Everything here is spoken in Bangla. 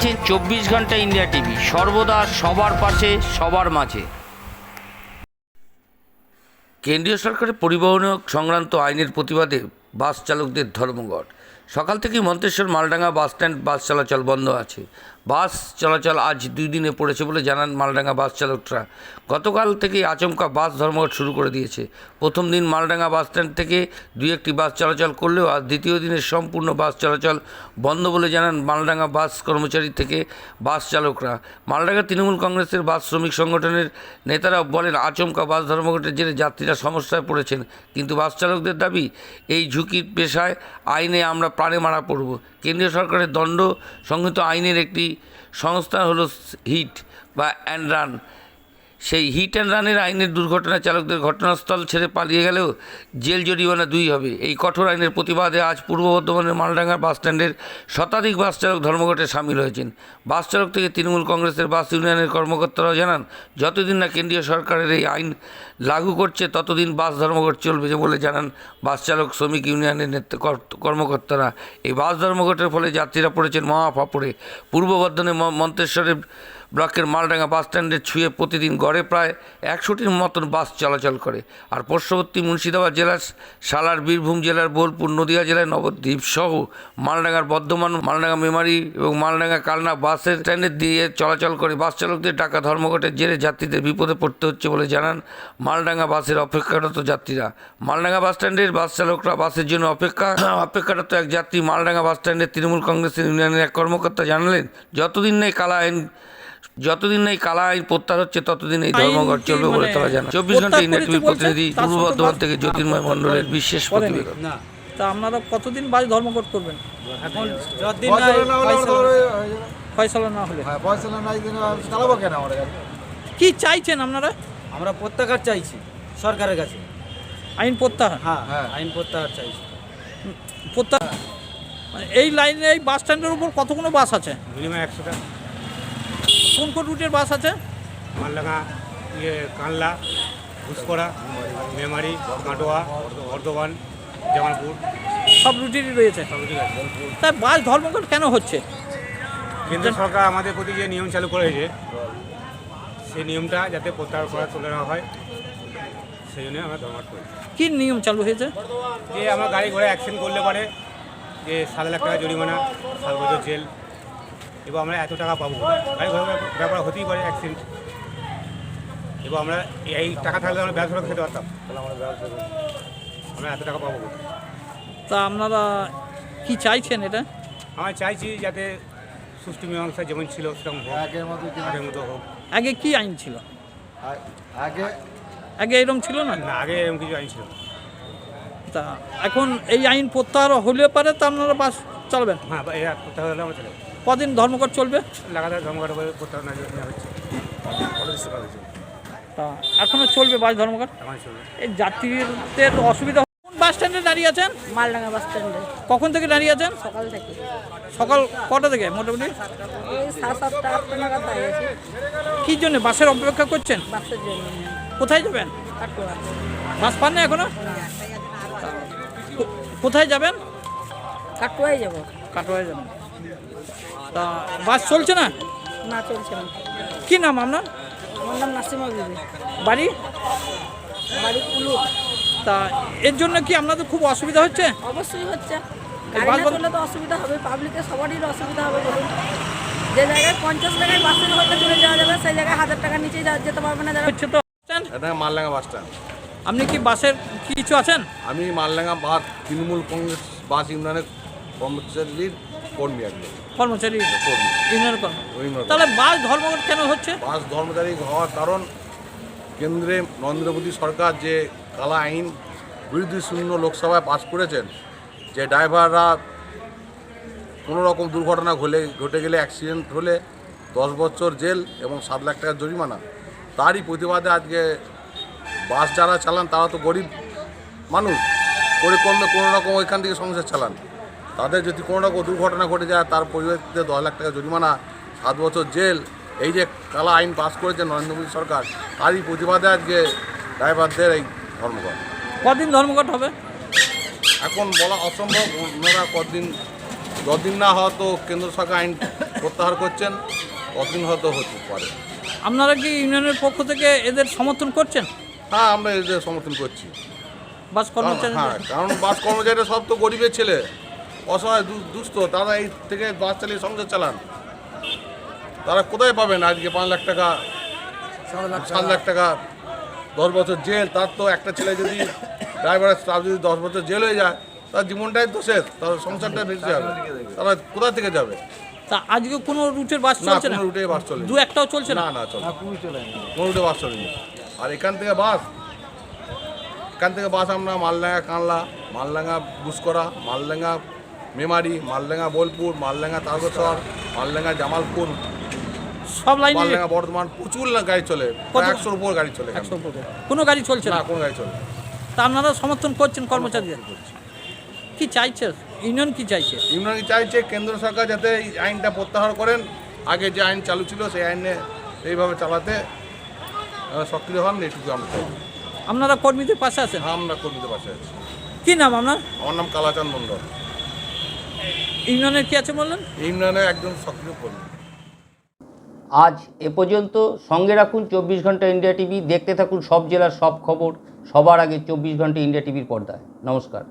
দেখছেন চব্বিশ ঘণ্টা ইন্ডিয়া টিভি। সর্বদা সবার পাশে, সবার মাঝে। কেন্দ্রীয় সরকারের পরিবহন সংক্রান্ত আইনের প্রতিবাদে বাস চালকদের ধর্মঘট। সকাল থেকেই Manteswar Maldanga bus stand bus চলাচল বন্ধ আছে। বাস চলাচল আজ দুই দিনে পড়েছে বলে জানান মালডাঙ্গা বাস চালকরা। গতকাল থেকেই আচমকা বাস ধর্মঘট শুরু করে দিয়েছে। প্রথম দিন মালডাঙ্গা বাস স্ট্যান্ড থেকে দুই একটি বাস চলাচল করলেও আজ দ্বিতীয় দিনের সম্পূর্ণ বাস চলাচল বন্ধ বলে জানান মালডাঙ্গা বাস কর্মচারী থেকে বাস চালকরা। মালডাঙ্গা তৃণমূল কংগ্রেসের বাস শ্রমিক সংগঠনের নেতারা বলেন, আচমকা বাস ধর্মঘটের জেরে যাত্রীরা সমস্যায় পড়েছেন। কিন্তু বাস চালকদের দাবি, এই ঝুঁকির পেশায় আইনে আমরা প্রাণে মারা পড়ব। কেন্দ্রীয় সরকারের দণ্ড সংহিত আইনের একটি সংস্থা হলো হিট বা অ্যান্ড রান। সেই হিট অ্যান্ড রানের আইনের দুর্ঘটনা চালকদের ঘটনাস্থল ছেড়ে পালিয়ে গেলেও জেল জরিমানা দুই হবে। এই কঠোর আইনের প্রতিবাদে আজ পূর্ব বর্ধমানের মালডাঙ্গা বাস স্ট্যান্ডের শতাধিক বাস চালক ধর্মঘটে সামিল হয়েছেন। বাস চালক থেকে তৃণমূল কংগ্রেসের বাস ইউনিয়নের কর্মকর্তারাও জানান, যতদিন না কেন্দ্রীয় সরকারের এই আইন লাগু করছে, ততদিন বাস ধর্মঘট চলবে বলে জানান বাস চালক, শ্রমিক ইউনিয়নের কর্মকর্তারা। এই বাস ধর্মঘটের ফলে যাত্রীরা পড়েছেন মহা ফাপড়ে। পূর্ব বর্ধমানে ম- মন্তেশ্বরের ব্লকের মালডাঙ্গা বাস স্ট্যান্ডে ছুঁয়ে প্রতিদিন গড়ে প্রায় একশোটির মতন বাস চলাচল করে। আর পার্শ্ববর্তী মুর্শিদাবাদ জেলার সালার বীরভূম জেলার বোলপুর, নদীয়া জেলার নবদ্বীপ সহ মালডাঙ্গার বর্ধমান, মালডাঙ্গা মেমারি এবং মালডাঙ্গা কালনা বাসের স্ট্যান্ডে দিয়ে চলাচল করে বাস চালকদের টাকা ধর্মঘটের জেরে যাত্রীদের বিপদে পড়তে হচ্ছে বলে জানান মালডাঙ্গা বাসের অপেক্ষারত যাত্রীরা। মালডাঙ্গা বাস স্ট্যান্ডের বাস চালকরা বাসের জন্য অপেক্ষা, অপেক্ষারত এক যাত্রী মালডাঙ্গা বাস স্ট্যান্ডের তৃণমূল কংগ্রেসের ইউনিয়নের এক কর্মকর্তা জানালেন, যতদিন নেই কালা আইন যতদিন এই কালা আইন প্রত্যাহার হচ্ছে ততদিন এই ধর্মঘট চলবে বলে মানে তারা জানান চব্বিশ ঘণ্টা ইন্ডিয়া প্রতিনিধি পূর্ব বর্ধমান থেকে জ্যোতির্ময় মণ্ডলের বিশেষ প্রতিবেদন। না তা আপনারা কতদিন বাস ধর্মঘট করবেন? এখন যতদিন পয়সা না হলে ফয়সালা- হয়ে। ফয়সলা না হ্যাঁ চালাবো কেন আমরা? কি চাইছেন আপনারা? আমরা প্রত্যাহার চাইছি সরকারের কাছে। আইন প্রত্যাহার? হ্যাঁ হ্যাঁ। আইন প্রত্যাহার চাইছি। প্রত্যাহার মানে এই লাইনে এই বাস স্ট্যান্ডের উপর কতগুলো বাস আছে? মিনিমাম একশোটা। কোন কোন রুটের বাস আছে? মালডাঙ্গা ইয়ে কানলা ঘুষকরা মেমারি কাটোয়া বর্ধমান জামালপুর। সব রুটেরই রয়েছে? সব ঠিক আছে। তা বাস ধর্মঘট কেন হচ্ছে? কেন্দ্র সরকার আমাদের প্রতি যে নিয়ম চালু করেছে সেই নিয়মটা যাতে প্রত্যাহার করা তুলে নেওয়া হয় সেই জন্য আমরা ধর্মঘট করি কি নিয়ম চালু হয়েছে? যে আমরা গাড়ি ঘোড়া অ্যাক্সিডেন্ট করলে পারে যে সাত লাখ টাকা জরিমানা সাত বছর জেল এবার আমরা এত টাকা পাবো। গাড়ি ঘোড়া ব্যাপার হতেই পারে অ্যাক্সিডেন্ট এবার আমরা এই টাকা থাকলে আমরা ব্যবসা খেতে পারতাম। তাহলে আমরা ব্যবসা আমরা এত টাকা পাবো। তা আপনারা কি চাইছেন এটা? আমরা চাইছি যাতে সুষ্ঠু মীমাংসা যেমন ছিল সেরকম হোক। আগের মতো আগের মতো হোক। আগে কি আইন ছিল? আগে? আগে এরকম ছিল না? না আগে এরকম কিছু আইন ছিল তা এখন এই আইন প্রত্যাহার হলে পারে তা আপনারা বাস চালাবেন? হ্যাঁ প্রত্যাহার হলে আমরা চলে যাব। কদিন ধর্মঘট চলবে? লাগাতার ধর্মঘট হচ্ছে। হয়েছে। তা এখনও চলবে বাস ধর্মঘট? এই যাত্রীদের অসুবিধা কোন বাস স্ট্যান্ডে দাঁড়িয়ে আছেন? মালডাঙ্গা বাস স্ট্যান্ডে। কখন থেকে দাঁড়িয়ে আছেন? সকাল থেকে। সকাল কটা থেকে মোটামুটি? এই সাত সাতটা আটটা নাগাদ দাঁড়িয়ে আছি। কি জন্য বাসের অপেক্ষা করছেন? কোথায় যাবেন? বাস পান না এখনও? কোথায় যাবেন? কাটোয়াই যাব। কাটোয়ায় যাবেন। তা বাস চলছে না? না চলছে না। কি নাম আপনার? আমার নাম নাসিমা বিবি। বাড়ি? বাড়ি কুলু। তা এর জন্য কি আপনাদের খুব অসুবিধা হচ্ছে? অবশ্যই হচ্ছে। গাড়ি না চললে তো অসুবিধা হবে পাবলিকের সবারই অসুবিধা হবে বলুন। যে জায়গায় পঞ্চাশ টাকায় বাসের হয়তো চলে যাওয়া যাবে সেই জায়গায় হাজার টাকা নিচে যেতে পারবে না যারা। হচ্ছে তো? এটা মালডাঙ্গা বাস স্ট্যান্ড আপনি কি বাসের কি কিছু আছেন? আমি মালডাঙ্গা বাস তৃণমূল কংগ্রেস বাস ইউনিয়নের কর্মচারীর কর্মী একজন। কর্মচারী? কর্মী। ইউনিয়ন কর্ম ইউনিয়ন তাহলে বাস ধর্মঘট কেন হচ্ছে? বাস ধর্মচারী হওয়ার কারণ কেন্দ্রে নরেন্দ্র মোদী সরকার যে কালা আইন বিরোধী শূন্য লোকসভায় পাস করেছেন যে ড্রাইভাররা কোনো রকম দুর্ঘটনা ঘটে ঘটে গেলে অ্যাক্সিডেন্ট হলে দশ বছর জেল এবং সাত লাখ টাকার জরিমানা তারই প্রতিবাদে আজকে বাস যারা চালান তারা তো গরিব মানুষ পরিক্রমে কোনো রকম ওইখান থেকে সংসার চালান। তাদের যদি কোনো রকম দুর্ঘটনা ঘটে যায় তার পরিবর্তে দশ লাখ টাকা জরিমানা সাত বছর জেল। এই যে কালা আইন পাস করেছে নরেন্দ্র মোদী সরকার তারই প্রতিবাদে আজকে ড্রাইভারদের এই ধর্মঘট। কদিন ধর্মঘট হবে? এখন বলা অসম্ভব ওনারা কদিন যতদিন না হয়তো কেন্দ্র সরকার আইন প্রত্যাহার করছেন ততদিন হয়তো হতে পারে। আপনারা কি ইউনিয়নের পক্ষ থেকে এদের সমর্থন করছেন? হ্যাঁ আমরা এদের সমর্থন করছি। বাস কর্মচারী হ্যাঁ কারণ বাস কর্মচারীরা সব তো গরিবের ছেলে। অসহায় দুস্থ তারা এই থেকে বাস চালিয়ে সংসার চালান। তারা কোথায় পাবেন আজকে পাঁচ লাখ টাকা? সাত লাখ টাকা দশ বছর জেল তার তো একটা ছেলে যদি ড্রাইভারের স্টাফ যদি দশ বছর জেল হয়ে যায় তার জীবনটাই তো শেষ তার সংসারটা বেঁচে যাবে। তারা কোথা থেকে যাবে? তা আজকে কোনো রুটের বাস চলছে না? রুটে বাস চলে দু একটাও চলছে না? না চলে কোনো রুটে বাস চলেনি। আর এখান থেকে বাস এখান থেকে বাস আমরা মালডাঙ্গা কানলা মালডাঙ্গা বুসকরা মালডাঙ্গা মেমারি মালডাঙ্গা বোলপুর মালডাঙ্গা তারকেশ্বর মালডাঙ্গা জামালপুর। সব লাইনে মালডাঙ্গা বর্ধমান প্রচুর গাড়ি চলে। একশোর উপর গাড়ি চলে উপরে। কোনো গাড়ি চলছে না? না কোনো গাড়ি চলে তা আপনারা সমর্থন করছেন কর্মচারীদের? কি চাইছে? ইউনিয়ন কি চাইছে? ইউনিয়ন কি চাইছে? কেন্দ্র সরকার যাতে এই আইনটা প্রত্যাহার করেন। আগে যে আইন চালু ছিল সেই আইনে এইভাবে চালাতে সক্রিয় হন এটুকু আমরা আপনারা কর্মীদের পাশে আছেন? আমরা কর্মীদের পাশে আছি। কি নাম আপনার? আমার নাম কালাচাঁদ মন্ডল ইউনিয়নের কি আছে বললেন? ইমরানের একজন সক্রিয় কর্মী। আজ এ পর্যন্ত সঙ্গে রাখুন চব্বিশ ঘণ্টা ইন্ডিয়া টিভি দেখতে থাকুন সব জেলার সব খবর সবার আগে চব্বিশ ঘণ্টা ইন্ডিয়া টিভির পর্দায়। নমস্কার।